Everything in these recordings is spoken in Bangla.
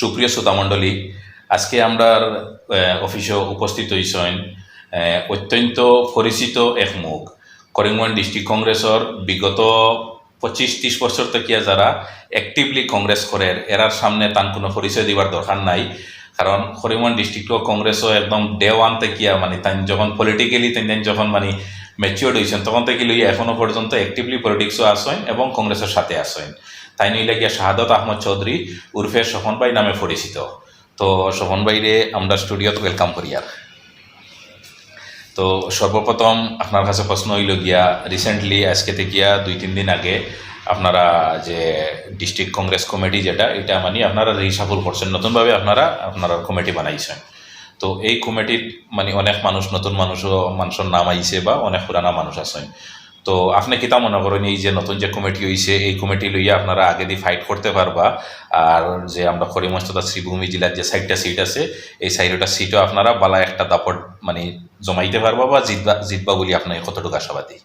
সুপ্রিয় শ্রোতামণ্ডলী আজকে আমরা অফিসে উপস্থিত হয়েছেন অত্যন্ত পরিচিত এক মুখ, করিমগঞ্জ ডিস্ট্রিক্ট কংগ্রেসর বিগত পঁচিশ ত্রিশ বছর থেকে যারা অ্যাক্টিভলি কংগ্রেস করে এরার সামনে তান কোনো পরিচয় দিবার দরকার নাই। কারণ করিমগঞ্জ ডিস্ট্রিক্ট কংগ্রেসও একদম ডে ওয়ান থেকে মানে তাই যখন পলিটিক্যালি তাই যখন মানে ম্যাচিওর্ড হয়েছেন তখন থেকে লইয়া এখনও পর্যন্ত অ্যাক্টিভলি পলিটিক্সও আসেন এবং কংগ্রেসের সাথে আসেন তাই নইলে গিয়া শাহাদত আহমদ চৌধুরী উর্ফে স্বপন ভাই নামে পরিচিত। তো স্বপন ভাইরে আমরা স্টুডিওত ওয়েলকাম করি আর। তো সর্বপ্রথম আপনার কাছে প্রশ্ন হইল গিয়া রিসেন্টলি আজকে গিয়া দুই তিন দিন আগে আপনারা যে ডিস্ট্রিক্ট কংগ্রেস কমিটি যেটা, এটা মানে আপনারা রিসাফল করছেন। নতুনভাবে আপনারা আপনারা কমিটি বানাইছেন। তো এই কমিটির মানে অনেক মানুষ, নতুন মানুষও মানুষের নাম আইছে বা অনেক পুরানা মানুষ আছেন। তো আপনি কিতা মনে করেন এই যে নতুন যে কমিটি হয়েছে এই কমিটি লইয়া আপনারা আগে দিয়ে ফাইট করতে পারবা। আর যে আমরা করিমগঞ্জ তথা শ্রীভূমি জেলার যে সাইডটা সিট আছে, এই সাইডটা সিটও আপনারা বালা একটা দাপট মানে জমাইতে পারবা বা জিতবা জিতবা বলি আপনাকে কতটুকু আশাবাদী?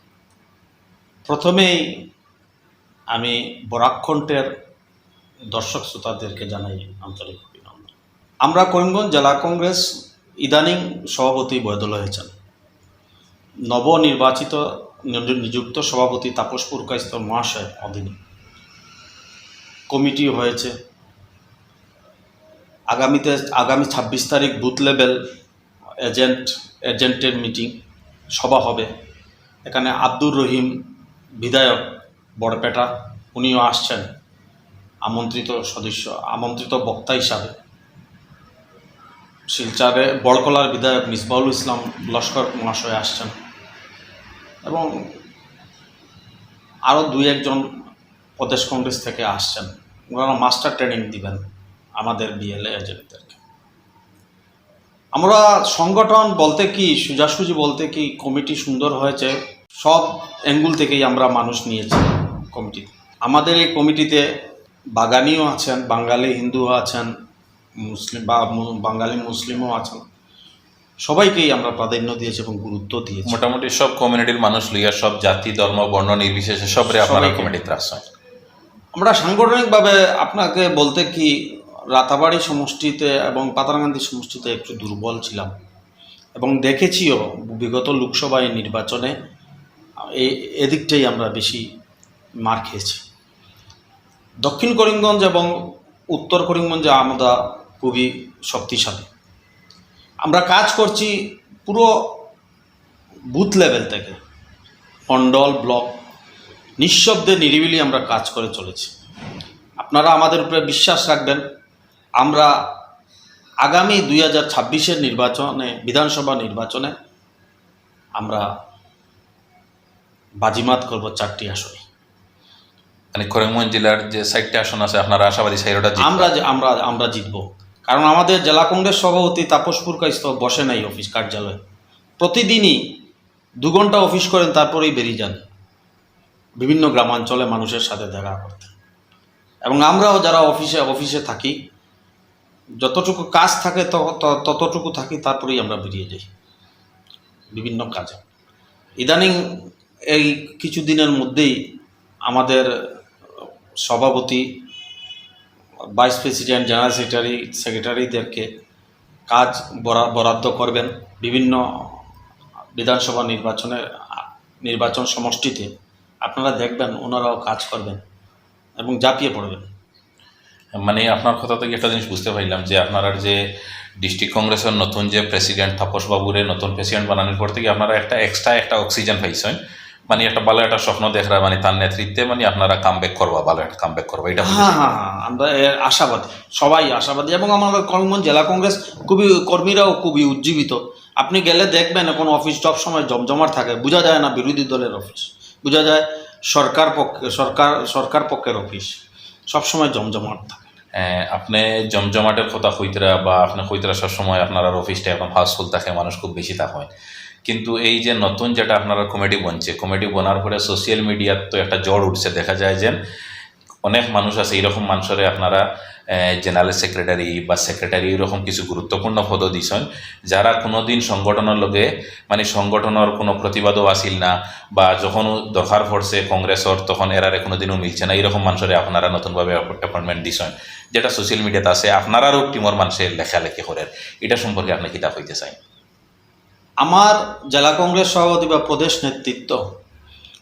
প্রথমেই আমি বরাকণ্ঠের দর্শক শ্রোতাদেরকে জানাই আন্তরিক অভিনন্দন। আমরা করিমগঞ্জ জেলা কংগ্রেস ইদানিং সভাপতি বদল হয়েছেন। নবনির্বাচিত নিযুক্ত সভাপতি তাপস পুরকাস্তর মহাশয় অধীনে। কমিটি হয়েছে। আগামীতে, আগামী ছাব্বিশ তারিখ বুথ লেভেল এজেন্ট, এজেন্টের মিটিং, সভা হবে। এখানে আব্দুর রহিম বিধায়ক বড়পেটা, উনিও আসছেন। আমন্ত্রিত সদস্য, আমন্ত্রিত বক্তা হিসাবে। শিলচারে বড়কলার বিধায়ক মিসবাউল ইসলাম লস্কর মহাশয় আসছেন। এবং আরও দুই একজন প্রদেশ কংগ্রেস থেকে আসছেন। ওনারা মাস্টার ট্রেনিং দিবেন আমাদের বিএলএ এজেন্টদেরকে। আমরা সংগঠন বলতে কি, সোজাসুজি বলতে কি, কমিটি সুন্দর হয়েছে, সব অ্যাঙ্গুল থেকেই আমরা মানুষ নিয়েছি কমিটিতে আমাদের এই কমিটিতে বাগানিও আছেন, বাঙালি হিন্দুও আছেন, মুসলিম বা বাঙালি মুসলিমও আছেন। সবাইকেই আমরা প্রাধান্য দিয়েছি এবং গুরুত্ব দিয়েছি। মোটামুটি সব কমিউনিটির মানুষ লইয়া সব জাতি ধর্ম বর্ণ নির্বিশেষে সবরে আপনারা। কমিটিতে আসছেন আমরা সাংগঠনিকভাবে আপনাকে বলতে কি রাতাবাড়ি সমষ্টিতে এবং পাতারকান্দি সমষ্টিতে একটু দুর্বল ছিলাম এবং দেখেছিও বিগত লোকসভায় নির্বাচনে এই এদিকটাই আমরা বেশি মার খেয়েছি। দক্ষিণ করিমগঞ্জ এবং উত্তর করিমগঞ্জে আমরা খুবই শক্তিশালী। আমরা কাজ করছি পুরো বুথ লেভেল থেকে। মণ্ডল ব্লক নিঃশব্দে নিরিবিলি আমরা কাজ করে চলেছি। আপনারা আমাদের উপরে বিশ্বাস রাখবেন আমরা আগামী দুই হাজার ছাব্বিশের নির্বাচনে বিধানসভা নির্বাচনে আমরা বাজিমাত করব চারটি আসনে। মানে করিমগঞ্জ জেলার যে সাইডটা আসন আছে আপনারা আশাবাদী সাইডটা আমরা আমরা আমরা জিতব। কারণ আমাদের জেলা কংগ্রেস সভাপতি তাপসপুর কাইস্ত বসে নাই অফিস কার্যালয়ে। প্রতিদিনই দু ঘণ্টা অফিস করেন, তারপরেই বেরিয়ে যান। বিভিন্ন গ্রামাঞ্চলে মানুষের সাথে দেখা করতে। এবং আমরাও যারা অফিসে অফিসে থাকি, যতটুকু কাজ থাকে ততটুকু থাকি, তারপরেই আমরা বেরিয়ে যাই। বিভিন্ন কাজে। ইদানিং এই কিছুদিনের মধ্যেই আমাদের সভাপতি ভাইস প্রেসিডেন্ট জেনারেল সেক্রেটারি সেক্রেটারিদেরকে কাজ বরা- বরাদ্দ করবেন বিভিন্ন বিধানসভা নির্বাচনের, নির্বাচন সমষ্টিতে। আপনারা দেখবেন ওনারাও কাজ করবেন এবং ঝাঁপিয়ে পড়বেন। মানে আপনার কথা থেকে একটা জিনিস বুঝতে পারলাম যে আপনারা যে ডিস্ট্রিক্ট কংগ্রেসের নতুন যে প্রেসিডেন্ট তাপস বাবুরে নতুন প্রেসিডেন্ট বানানোর পর থেকে আপনারা একটা এক্সট্রা একটা অক্সিজেন পাইছেন। মানে একটা ভালো একটা স্বপ্ন দেখরা মানে তার নেতৃত্বে মানে আপনারা কামব্যাক করবা ভালো একটা কামব্যাক করবা এটা হ্যাঁ হ্যাঁ হ্যাঁ আমরা আশাবাদী সবাই আশাবাদী এবং আমাদের করিমগঞ্জ জেলা কংগ্রেস খুবই কর্মীরাও খুবই উজ্জীবিত। আপনি গেলে দেখবেন এখন অফিস সব সময় জমজমাট থাকে বোঝা যায় না বিরোধী দলের অফিস বোঝা যায় সরকার পক্ষে সরকার সরকার পক্ষের অফিস সব সময় জমজমাট থাকে। আহ, আপনি জমজমাটের কথা কইতরা বা আপনি কইতরা সবসময় আপনার অফিসটা একদম হাউসফুল থাকে মানুষ খুব বেশি থাকে কিন্তু এই যে নতুন যেটা আপনারা কমেডি বনছে কমেডি বনার পরে সোশ্যাল মিডিয়ার তো একটা জ্বর উঠছে। দেখা যায় যে অনেক মানুষ আছে এরকম মানুষরে আপনারা জেনারেল সেক্রেটারি বা সেক্রেটারি এরকম কিছু গুরুত্বপূর্ণ পদ দিছেন, যারা কোনোদিন সংগঠনের লগে মানে সংগঠনের কোনো প্রতিবাদও আসিল না, বা যখন দরকার পড়ছে কংগ্রেসর, তখন এরারে কোনোদিনও মিলছে না। এরকম মানুষরে আপনারা নতুনভাবে অ্যাপয়েন্টমেন্ট দিছেন। যেটা সোশ্যাল মিডিয়াতে আছে, আপনারারও টিমর মানুষের লেখালেখি করেন। এটা সম্পর্কে আপনি কিতাব হইতে চাই। আমার জেলা কংগ্রেস সভাপতি বা প্রদেশ নেতৃত্ব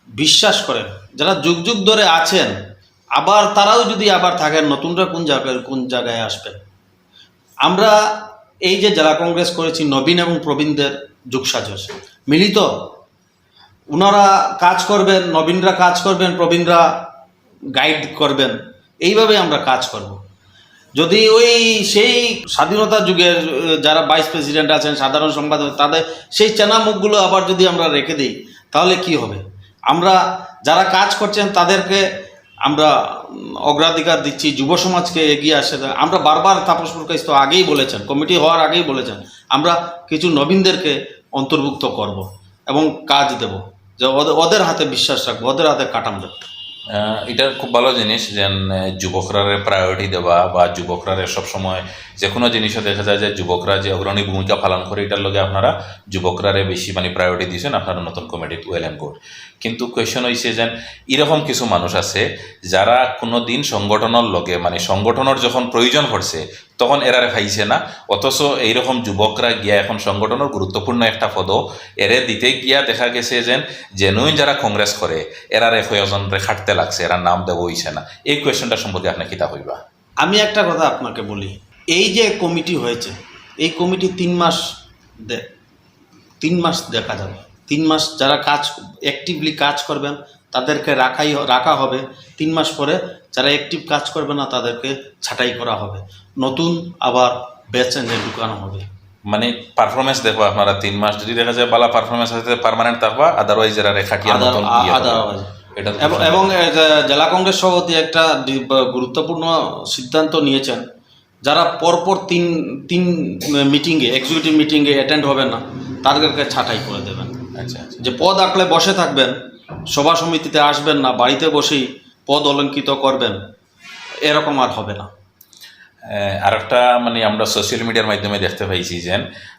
বিশ্বাস করেন, যারা যুগ যুগ ধরে আছেন, আবার তারাও যদি আবার থাকেন, নতুনরা কোন জায়গায় কোন জায়গায় আসবেন আমরা এই যে জেলা কংগ্রেস করেছি, নবীন এবং প্রবীণদের যুগসাজস মিলিত ওনারা কাজ করবেন, নবীনরা কাজ করবেন, প্রবীণরা গাইড করবেন, এইভাবে আমরা কাজ করব। যদি ওই সেই স্বাধীনতা যুগের যারা ভাইস প্রেসিডেন্ট আছেন, সাধারণ সম্পাদক, তাদের সেই চেনা মুখগুলো আবার যদি আমরা রেখে দিই, তাহলে কি হবে? আমরা যারা কাজ করছেন, তাদেরকে আমরা অগ্রাধিকার দিচ্ছি, যুব সমাজকে এগিয়ে আসে। আমরা বারবার তাপস প্রকাশ তো আগেই বলেছেন, কমিটি হওয়ার আগেই বলেছেন, আমরা কিছু নবীনদেরকে অন্তর্ভুক্ত করব এবং কাজ দেব, যে ওদের- হাতে বিশ্বাস রাখব, ওদের হাতে কাটাম দেবো। এটা খুব ভালো জিনিস যে যুবকরা প্রায়োরিটি দেওয়া বা যুবকরা সব সবসময় যে কোনো জিনিসও দেখা যায় যে যুবকরা যে অগ্রণী ভূমিকা পালন করে, এটার লগে আপনারা যুবকরা বেশি মানে প্রায়োরিটি দিয়েছেন, আপনারা নতুন কমিটি ওয়েল অ্যান্ড গুড কিন্তু কোয়েশন হয়েছে যে এরকম কিছু মানুষ আছে যারা কোনো দিন সংগঠনের লগে মানে সংগঠনের যখন প্রয়োজন পড়ছে তখন এরারে খাইছে না। অথচ এইরকম যুবকরা গিয়া এখন সংগঠনের গুরুত্বপূর্ণ একটা পদ এরে দিতে গিয়া দেখা গেছে যে জেনুইন যারা কংগ্রেস করে এরারে কয়েকজনরে খাটতে লাগছে এরা নাম দেব হইছে না। এই কোয়েশনটা সম্পর্কে আপনি কিতা হইবা। আমি একটা কথা আপনাকে বলি, এই যে কমিটি হয়েছে, এই কমিটি তিন মাস তিন মাস দেখা যাবে। তিন মাস যারা কাজ অ্যাক্টিভলি কাজ করবেন তাদেরকে রাখাই রাখা হবে। তিন মাস পরে যারা অ্যাক্টিভ কাজ করবে না তাদেরকে ছাঁটাই করা হবে। নতুন আবার ব্যাচ এনে ঢুকানো হবে। মানে পারফরমেন্স দেখবা আপনারা তিন মাস যদি দেখা যায় ভালো পারফরমেন্স আছে পার্মানেন্ট থাকবা আদারওয়াইজ রেখাটিয়া আদার- মতন আ- ইয়ে এবং জেলা কংগ্রেস সভাপতি একটা গুরুত্বপূর্ণ সিদ্ধান্ত নিয়েছেন। যারা পরপর তিন তিন মিটিংয়ে এক্সিকিউটিভ মিটিংয়ে অ্যাটেন্ড হবে না তাদেরকে ছাঁটাই করে দেবেন আচ্ছা আচ্ছা। যে পদ আঁকলে বসে থাকবেন, সভা সমিতিতে আসবেন না, বাড়িতে বসেই পদ অলঙ্কিত করবেন, এরকম আর হবে না। আর একটা মানে আমরা সোশ্যাল মিডিয়ার মাধ্যমে দেখতে পাইছি যে,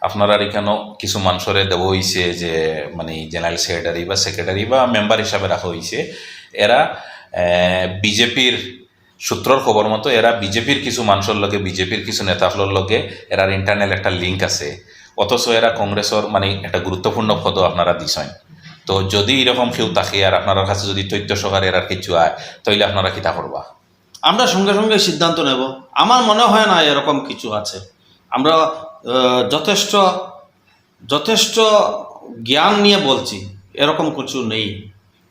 আপনারা এখানেও কিছু মানুষরে দেব হইছে যে মানে জেনারেল সেক্রেটারি বা সেক্রেটারি বা মেম্বার হিসাবে রাখা হয়েছে এরা বিজেপির সূত্রর খবর মতো এরা বিজেপির কিছু মানুষের লগে বিজেপির কিছু নেতাগুলোর লগে, এরার ইন্টারনাল একটা লিঙ্ক আছে। অথচ এরা কংগ্রেসের মানে একটা গুরুত্বপূর্ণ পদও আপনারা দিছেন। তো যদি এরকম কেউ থাকে আর আপনার কাছে যদি তথ্য সহকারে এরার কিছু আয় তাইলে আপনারা কিতা করবা? আমরা সঙ্গে সঙ্গে সিদ্ধান্ত নেব। আমার মনে হয় না এরকম কিছু আছে। আমরা যথেষ্ট যথেষ্ট জ্ঞান নিয়ে বলছি, এরকম কিছু নেই।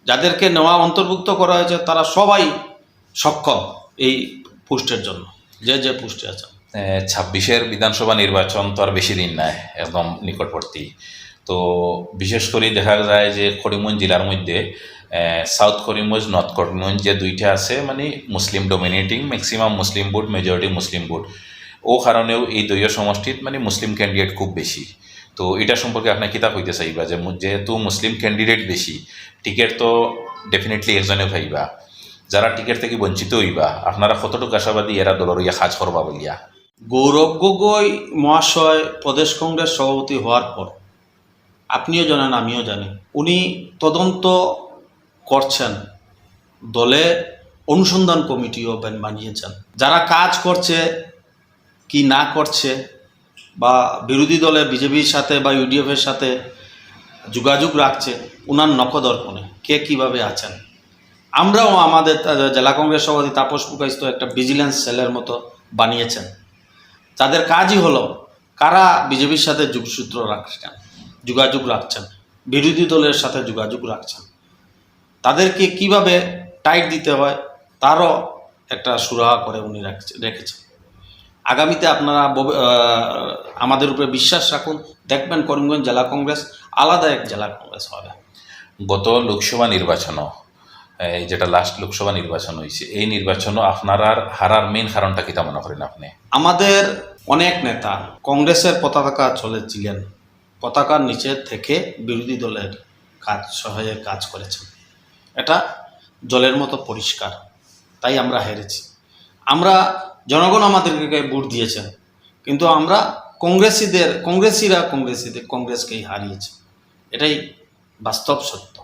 যাদেরকে নেওয়া অন্তর্ভুক্ত করা হয়েছে, তারা সবাই সক্ষম এই পোস্টের জন্য, যে যে পোস্টে আছে। ছাব্বিশের বিধানসভা নির্বাচন তো আর বেশি দিন নাই একদম নিকটবর্তী। তো বিশেষ করে দেখা যায় যে করিমগঞ্জ জেলার মধ্যে সাউথ করিমগঞ্জ, নর্থ করিমগঞ্জ যে দুইটা আছে মানে Muslim dominating maximum Muslim vote majority Muslim vote ও কারণেও এই দলীয় সমষ্টিত মানে মুসলিম ক্যান্ডিডেট খুব বেশি। তো এটা সম্পর্কে আপনি কিতাব হইতে চাইবা? যে যেহেতু মুসলিম ক্যান্ডিডেট বেশি টিকিট তো ডেফিনেটলি একজনে পাইবা। যারা টিকিট থেকে বঞ্চিত হইবা, আপনারা কতটুকু আশাবাদী এরা দলর ইয়া করবা বলিয়া। গৌরব গগৈ মহাশয় প্রদেশ কংগ্রেস সভাপতি হওয়ার পর, আপনিও জানেন, আমিও জানি, উনি তদন্ত করছেন, দলে অনুসন্ধান কমিটিও বান- বানিয়েছেন। যারা কাজ করছে কি না করছে, বা বিরোধী দলে বিজেপির সাথে বা ইউডিএফের সাথে যোগাযোগ রাখছে, উনার নখদর্পণে কে কীভাবে আছেন? আমরাও আমাদের জেলা কংগ্রেস সভাপতি তাপস পুকাইস্ত একটা ভিজিলেন্স সেলের মতো বানিয়েছেন। তাদের কাজই হলো, কারা বিজেপির সাথে যোগসূত্র রাখছেন, যোগাযোগ রাখছেন, বিরোধী দলের সাথে যোগাযোগ রাখছেন, তাদেরকে কীভাবে টাইট দিতে হয় তারও একটা সুরাহা করে উনি রাখছে- রেখেছেন। আগামীতে আপনারা আমাদের উপরে বিশ্বাস রাখুন। দেখবেন করিমগঞ্জ জেলা কংগ্রেস আলাদা এক জেলা কংগ্রেস হবে। গত লোকসভা নির্বাচনও এই যেটা লাস্ট লোকসভা নির্বাচন হয়েছে এই নির্বাচনও আপনার আর হারার মেইন কারণটা কিতা মনে করেন আপনি? আমাদের অনেক নেতা কংগ্রেসের পতাকা চলেছিলেন পতাকার নিচে থেকে বিরোধী দলের কাজ সহায়ে কাজ করেছেন। এটা জলের মতো পরিষ্কার তাই আমরা হেরেছি। আমরা জনগণ আমাদেরকে ভোট দিয়েছেন কিন্তু আমরা কংগ্রেসিদের কংগ্রেসিরা কংগ্রেসিদের কংগ্রেসকেই হারিয়েছে। এটাই বাস্তব সত্য।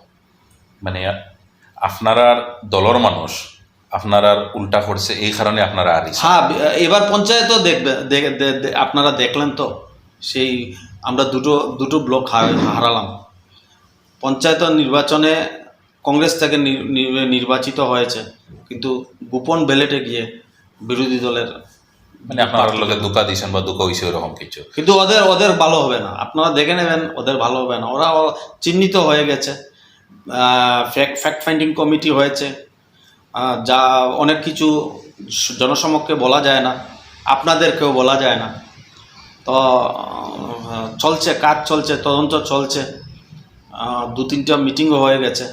মানে আপনারা দলর মানুষ আপনারা উল্টা করছে এই কারণে আপনারা আরিস হ্যাঁ এবার পঞ্চায়েতও দেখবে আপনারা দেখলেন তো সেই আমরা দুটো দুটো ব্লক হার- হারালাম। পঞ্চায়েত নির্বাচনে কংগ্রেস থেকে নির্বাচিত হয়েছে কিন্তু গোপন ব্যালেটে গিয়ে বিরোধী দলের মানে আপনার লোকে দুঃখা দিয়েছেন বা দুঃখ হয়েছে ওরকম কিছু। কিন্তু ওদের ওদের ভালো হবে না। আপনারা দেখে নেবেন ওদের ভালো হবে না। ওরা চিহ্নিত হয়ে গেছে। ফ্যাক্ট ফাইন্ডিং কমিটি হয়েছে। যা অনেক কিছু জনসমক্ষে বলা যায় না, আপনাদেরকেও বলা যায় না। তো চলছে, কাজ চলছে, তদন্ত চলছে। দু তিনটা মিটিংও হয়ে গেছে।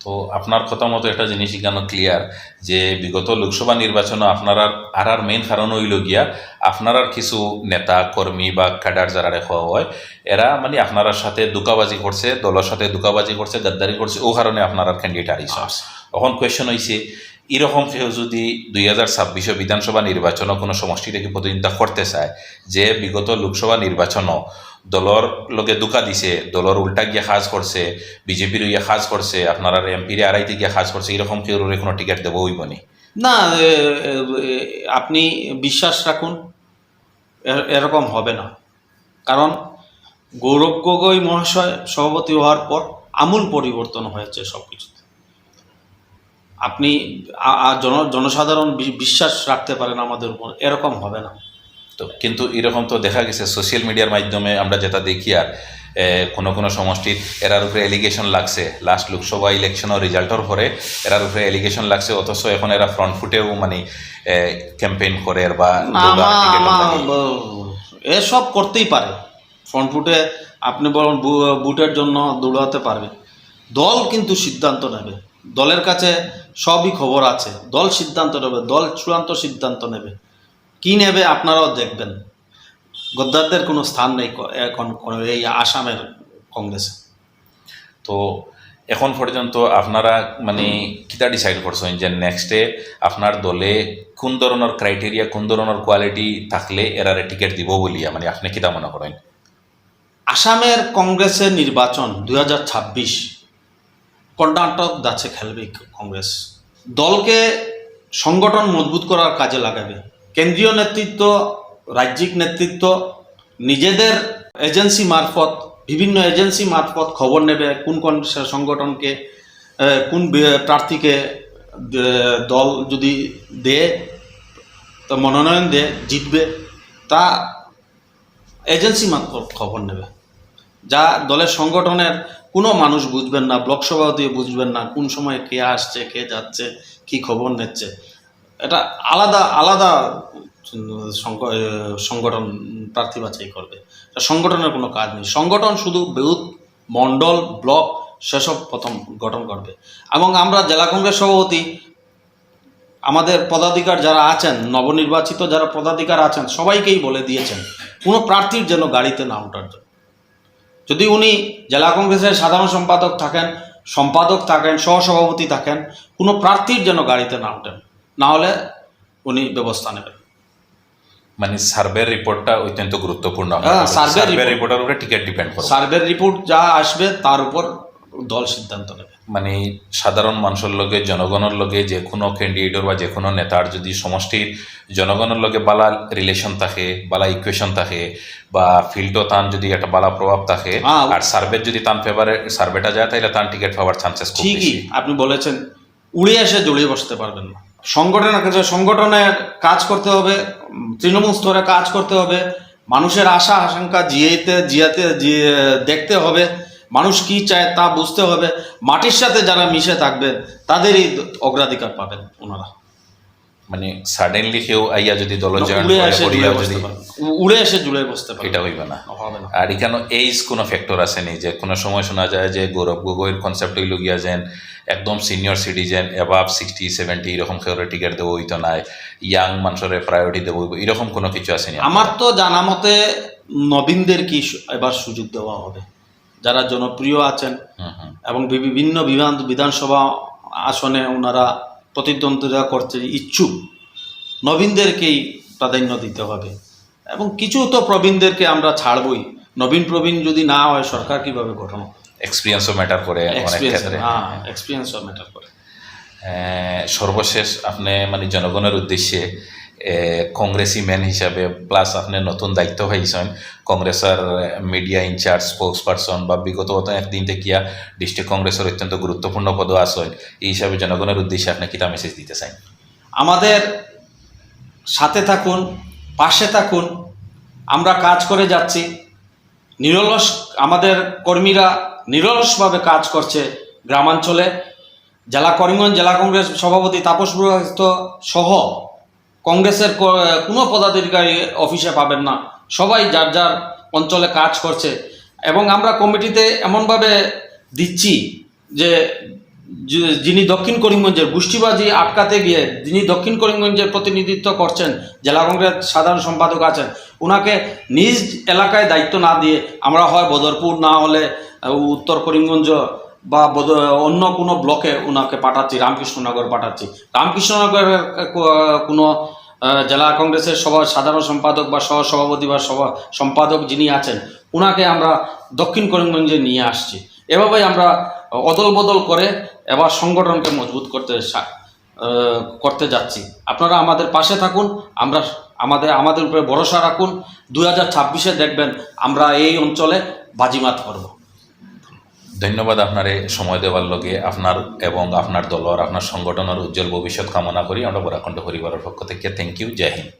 তো আপনার কথা মতো একটা জিনিস কেন ক্লিয়ার যে বিগত লোকসভা নির্বাচনে আপনারা আর আর মেইন কারণ হইল গিয়া আপনার কিছু নেতা কর্মী বা ক্যাডার যারা রেখা হয় এরা মানে আপনার সাথে দুকাবাজি করছে দলের সাথে দুকাবাজি করছে গাদ্দারি করছে ও কারণে আপনার ক্যান্ডিডেট হারিয়েছে এখন কোয়েশ্চন হয়েছে এরকম কেউ যদি দুই হাজার ছাব্বিশে বিধানসভা নির্বাচনও কোনো সমষ্টি থেকে প্রতিনিধিত্ব করতে চায় যে বিগত লোকসভা নির্বাচনও দলর লগে দুকা দিছে দলর উল্টা গিয়ে সাজ করছে বিজেপির ইয়ে সাজ করছে আপনারা এমপিরে আড়াইতে গিয়ে সাজ করছে এরকম কেউ কোনো টিকিট দেবো হইব নি? না আপনি বিশ্বাস রাখুন এরকম হবে না। কারণ গৌরব গগৈ মহাশয় সভাপতি হওয়ার পর আমূল পরিবর্তন হয়েছে সব কিছুতে আপনি জনসাধারণ বিশ্বাস রাখতে পারেন আমাদের উপর, এরকম হবে না। তো। কিন্তু এরকম তো দেখা গেছে সোশ্যাল মিডিয়ার মাধ্যমে আমরা যেটা দেখি আর কোনো কোনো সমষ্টির এরার উপরে এলিগেশন লাগছে। লাস্ট লোকসভা ইলেকশনের রেজাল্টের পরে এরার উপরে এলিগেশন লাগছে অথচ এখন এরা ফ্রন্ট ফুটেও মানে ক্যাম্পেইন করে বা এসব করতেই পারে। ফ্রন্ট ফুটে আপনি বরং বুটের জন্য দৌড়াতে পারবে। দল কিন্তু সিদ্ধান্ত নেবে। দলের কাছে সবই খবর আছে। দল সিদ্ধান্ত নেবে দল চূড়ান্ত সিদ্ধান্ত নেবে। কি নেবে আপনারাও দেখবেন। গদ্দারদের কোনো স্থান নেই এখন এই আসামের কংগ্রেসে। তো এখন পর্যন্ত আপনারা মানে কিতা ডিসাইড করছেন যে নেক্সটে আপনার দলে কোন ধরনের ক্রাইটেরিয়া কোন ধরনের কোয়ালিটি থাকলে এরারে টিকিট দিব বলিয়া মানে আপনি কিতা মনে করেন? আসামের কংগ্রেসের নির্বাচন দু হাজার ছাব্বিশ কর্ণাটক যাচ্ছে খেলবে কংগ্রেস। দলকে সংগঠন মজবুত করার কাজে লাগাবে। কেন্দ্রীয় নেতৃত্ব, রাজ্যিক নেতৃত্ব, নিজেদের এজেন্সি মারফত, বিভিন্ন এজেন্সি মারফত খবর নেবে কোন কোন সংগঠনকে কোন প্রার্থীকে দল যদি দেয়, তো মনোনয়ন দেয়, জিতবে, তা এজেন্সি মারফত খবর নেবে। যা দলের সংগঠনের কোনো মানুষ বুঝবেন না, ব্লক সভাপতি বুঝবেন না, কোন সময় কে আসছে, কে যাচ্ছে, কি খবর নিচ্ছে। এটা আলাদা আলাদা সংগঠন প্রার্থী বাছাই করবে। সংগঠনের কোনো কাজ নেই। সংগঠন শুধু বুথ, মণ্ডল, ব্লক সেসব প্রথম গঠন করবে। এবং আমরা জেলা কংগ্রেস সভাপতি, আমাদের পদাধিকার যারা আছেন, নবনির্বাচিত যারা পদাধিকার আছেন, সবাইকেই বলে দিয়েছেন, কোনো প্রার্থীর যেন গাড়িতে না ওঠার জন্য। যদি উনি জেলা কংগ্রেসের সাধারণ সম্পাদক থাকেন সম্পাদক থাকেন, সহসভাপতি থাকেন, কোনো প্রার্থীর যেন গাড়িতে না ওঠেন না হলে উনি ব্যবস্থা নেবেন। মানে সার্ভের রিপোর্টটা অত্যন্ত গুরুত্বপূর্ণ। হ্যাঁ, সার্ভে রিপোর্টের উপরে টিকিট ডিপেন্ড করবে। সার্ভের রিপোর্ট যা আসবে তার উপর দল সিদ্ধান্ত নেবে। মানে সাধারণ মানুষের লগে জনগণের লগে যে কোনো ক্যান্ডিডেটর বা যে কোনো নেতার যদি সমষ্টির জনগণের লগে বালা রিলেশন থাকে বালা ইকুয়েশন থাকে বা ফিল্ডও তান যদি একটা বালা প্রভাব থাকে হ্যাঁ। আর সার্ভে যদি তান ফেভারে সার্ভেটা যায় তাহলে তান টিকিট পাওয়ার চান্সেস ঠিকই আপনি বলেছেন উড়ে এসে জড়িয়ে বসতে পারবেন না। সংগঠনের কাছে সংগঠনের কাজ করতে হবে, তৃণমূল স্তরে কাজ করতে হবে, মানুষের আশা, আশঙ্কা জিয়েতে, জিয়াতে দেখতে হবে, মানুষ কি চায় তা বুঝতে হবে, মাটির সাথে যারা মিশে থাকবে, তাদেরই অগ্রাধিকার পাবেন ওনারা। মানে সাডেনলি কেউ আইয়া যদি দল জয়েন উড়ে করে এসে জুড়ে বসতে পারবেন উড়ে এসে জুড়ে বসতে পারবেন এটা হইবে না। আর এখানে এইজ কোনো ফ্যাক্টর আছে নি যে কোনো সময় শোনা যায় যে গৌরব গগৈর কনসেপ্ট হইল গিয়া যেন একদম senior citizen above sixty seventy এরকম কেউ টিকিট দেবো হইতো নাই ইয়াং মানুষের প্রায়োরিটি দেবো এরকম কোনো কিছু আছে নি আমার তো জানা মতে নবীনদের কি এবার সুযোগ দেওয়া হবে? যারা জনপ্রিয় আছেন এবং বিভিন্ন বিধান বিধানসভা আসনে ওনারা প্রতিদ্বন্দ্বিতা করতে ইচ্ছুক নবীনদেরকেই প্রাধান্য দিতে হবে। এবং কিছু তো প্রবীণদেরকে আমরা ছাড়বই। নবীন প্রবীণ যদি না হয় সরকার কীভাবে গঠন এক্সপিরিয়েন্সও ম্যাটার করে অনেক এক্সপিরিয়েন্স ক্ষেত্রে। হ্যাঁ এক্সপিরিয়েন্সও ম্যাটার করে। সর্বশেষ আপনি মানে জনগণের উদ্দেশ্যে আহ, কংগ্রেসি ম্যান হিসাবে প্লাস আপনি নতুন দায়িত্ব পাইছেন কংগ্রেসের মিডিয়া ইনচার্জ স্পোক্স পার্সন বা বিগত একদিন দেখিয়া ডিস্ট্রিক্ট কংগ্রেসের অত্যন্ত গুরুত্বপূর্ণ পদ আছেন এই হিসাবে জনগণের উদ্দেশ্যে আপনি কিতা মেসেজ দিতে চান? আমাদের সাথে থাকুন পাশে থাকুন আমরা কাজ করে যাচ্ছি। নিরলস আমাদের কর্মীরা নিরলসভাবে কাজ করছে গ্রামাঞ্চলে। জেলা করিমগঞ্জ জেলা কংগ্রেস সভাপতি তাপস সহ কংগ্রেসের কোনো পদাধিকারী অফিসে পাবেন না। সবাই যার যার অঞ্চলে কাজ করছে। এবং আমরা কমিটিতে এমনভাবে দিচ্ছি যে যিনি দক্ষিণ করিমগঞ্জের গোষ্ঠীবাজি আটকাতে গিয়ে যিনি দক্ষিণ করিমগঞ্জের প্রতিনিধিত্ব করছেন, জেলা কংগ্রেস সাধারণ সম্পাদক আছেন ওনাকে নিজ এলাকায় দায়িত্ব না দিয়ে আমরা হয় বদরপুর, না হলে উত্তর করিমগঞ্জ বা অন্য কোনো ব্লকে ওনাকে পাঠাচ্ছি, রামকৃষ্ণনগর পাঠাচ্ছি। রামকৃষ্ণনগরের কোনো জেলা কংগ্রেসের সভা, সাধারণ সম্পাদক বা সহ সভাপতি বা সভা সম্পাদক যিনি আছেন ওনাকে আমরা দক্ষিণ করিমগঞ্জে নিয়ে আসছি। এভাবেই আমরা অদল বদল করে এবার সংগঠনকে মজবুত করতে করতে যাচ্ছি। আপনারা আমাদের পাশে থাকুন, আমরা আমাদের আমাদের উপরে ভরসা রাখুন। দু হাজার দেখবেন আমরা এই অঞ্চলে বাজিমাত করব। ধন্যবাদ আপনার সময় দেওয়ার লগে আপনার এবং আপনার দলর আপনার সংগঠনের উজ্জ্বল ভবিষ্যৎ কামনা করি। আমরা বরাকণ্ড পরিবারের পক্ষ থেকে থ্যাংক ইউ জয় হিন্দ।